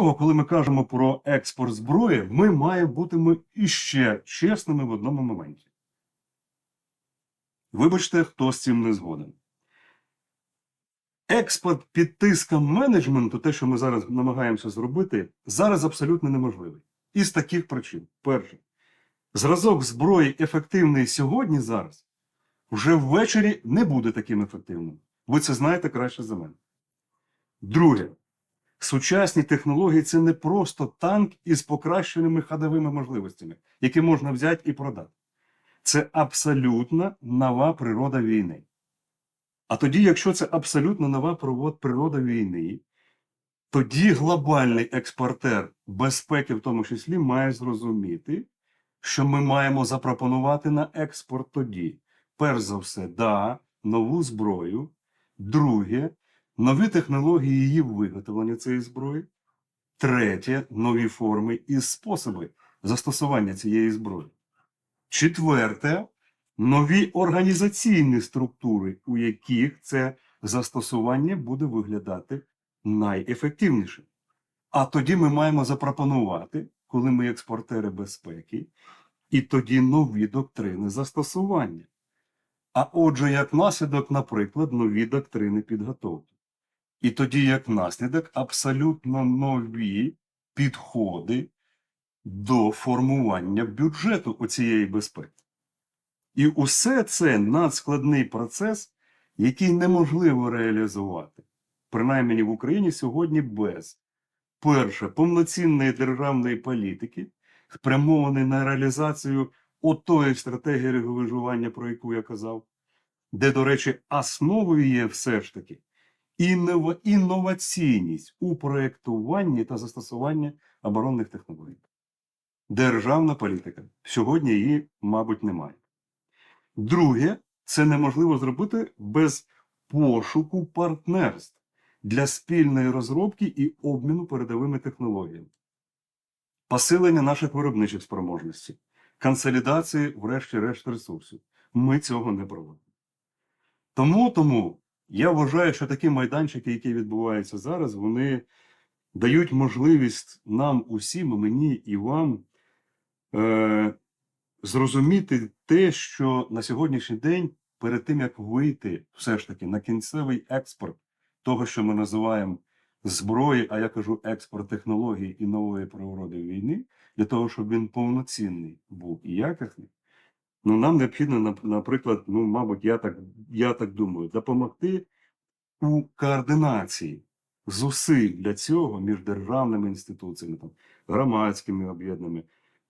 Коли ми кажемо про експорт зброї, ми маємо бути ми іще чесними в одному моменті. Вибачте, хто з цим не згоден. Експорт під тиском менеджменту, те, що ми зараз намагаємося зробити, зараз абсолютно неможливий. Із таких причин. Перше, зразок зброї ефективний сьогодні зараз, вже ввечері не буде таким ефективним. Ви це знаєте краще за мене. Друге, сучасні технології це не просто танк із покращеними ходовими можливостями, які можна взяти і продати. Це абсолютно нова природа війни. А тоді, якщо це абсолютно нова природа- війни, тоді глобальний експортер безпеки, в тому числі, має зрозуміти, що ми маємо запропонувати на експорт тоді. Перш за все, да, нову зброю. Друге, нові технології її виготовлення цієї зброї. Третє, нові форми і способи застосування цієї зброї. Четверте, нові організаційні структури, у яких це застосування буде виглядати найефективніше. А тоді ми маємо запропонувати, коли ми експортери безпеки, і тоді нові доктрини застосування. А отже, як наслідок, наприклад, нові доктрини підготовки. І тоді, як наслідок, абсолютно нові підходи до формування бюджету оцієї безпеки. І усе це надскладний процес, який неможливо реалізувати, принаймні в Україні сьогодні без перше повноцінної державної політики, спрямованої на реалізацію отої стратегії виживання, про яку я казав, де, до речі, основою є все ж таки інноваційність у проєктуванні та застосуванні оборонних технологій. Державна політика. Сьогодні її, мабуть, немає. Друге, це неможливо зробити без пошуку партнерств для спільної розробки і обміну передовими технологіями, посилення наших виробничих спроможностей, консолідації, врешті-решт, ресурсів. Ми цього не проводимо. Тому, тому я вважаю, що такі майданчики, які відбуваються зараз, вони дають можливість нам усім, мені і вам, е, зрозуміти те, що на сьогоднішній день, перед тим як вийти все ж таки на кінцевий експорт того, що ми називаємо зброї, а я кажу експорт технологій і нової природи війни, для того, щоб він повноцінний був і якісний, ну нам необхідно, наприклад, ну, мабуть, я так, я так думаю, допомогти у координації зусиль для цього між державними інституціями, там, громадськими об'єднаннями,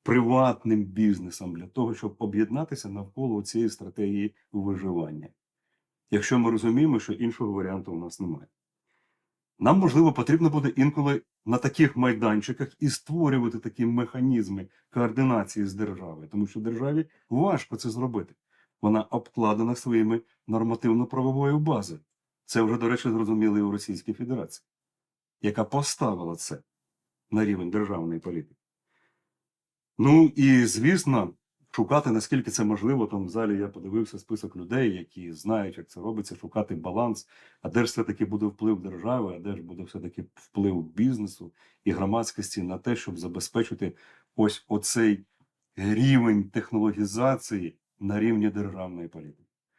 приватним бізнесом для того, щоб об'єднатися навколо цієї стратегії виживання. Якщо ми розуміємо, що іншого варіанту у нас немає. Нам, можливо, потрібно буде інколи на таких майданчиках і створювати такі механізми координації з державою, тому що державі важко це зробити. Вона обкладена своїми нормативно-правовою базою. Це вже, до речі, зрозуміли і у Російській Федерації, яка поставила це на рівень державної політики. Ну і звісно, шукати, наскільки це можливо, там в залі я подивився список людей, які знають, як це робиться, шукати баланс, а де ж все-таки буде вплив держави, а де ж буде все-таки вплив бізнесу і громадськості на те, щоб забезпечити ось оцей рівень технологізації на рівні державної політики.